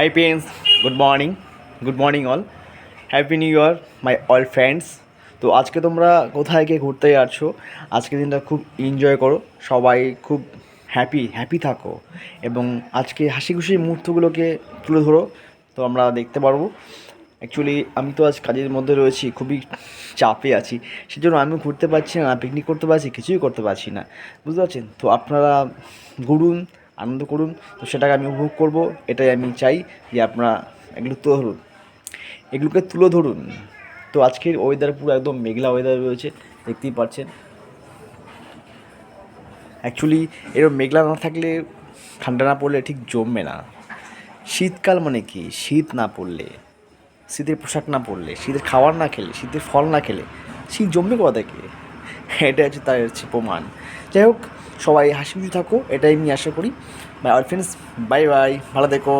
Hi friends good morning good morning all happy new year my all friends তো আজকে তোমরা কোথায় গিয়ে ঘুরতে যাচ্ছ? আজকে দিনটা খুব এনজয় করো। সবাই খুব হ্যাপি হ্যাপি থাকো। এবং আজকে হাসি খুশি মুহূর্তগুলোকে তুলে ধরো। তো আমরা দেখতে পারব। অ্যাকচুয়ালি আমি তো আজ কাজের মধ্যে রয়েছি, খুবই চাপে আছি। সেজন্য আমি ঘুরতে পারছি না পিকনিক করতে পারছি, কিছুই করতে পারছি না। বুঝতে পারছেন? তো আপনারা ঘুরুন আনন্দ করুন। তো সেটাকে আমি উপভোগ করব, এটাই আমি চাই যে আপনারা এগুলো তুলে ধরুন। এগুলোকে তুলে ধরুন। তো আজকের ওয়েদার পুরো একদম মেঘলা ওয়েদার রয়েছে, দেখতেই পাচ্ছেন। অ্যাকচুয়ালি এরকম মেঘলা না থাকলে ঠান্ডা না পড়লে ঠিক জমবে না। শীতকাল মানে কি? শীত না পড়লে, শীতের পোশাক না পরলে, শীতের খাবার না খেলে, শীতের ফল না খেলে, শীত জমবে কোথা থেকে? এটা হচ্ছে তার হচ্ছে প্রমাণ। যাই হোক সবাই হাসি খুশি থাকো, এটাই আমি আশা করি। বাই আর ফ্রেন্ডস বাই বাই ভালো দেখো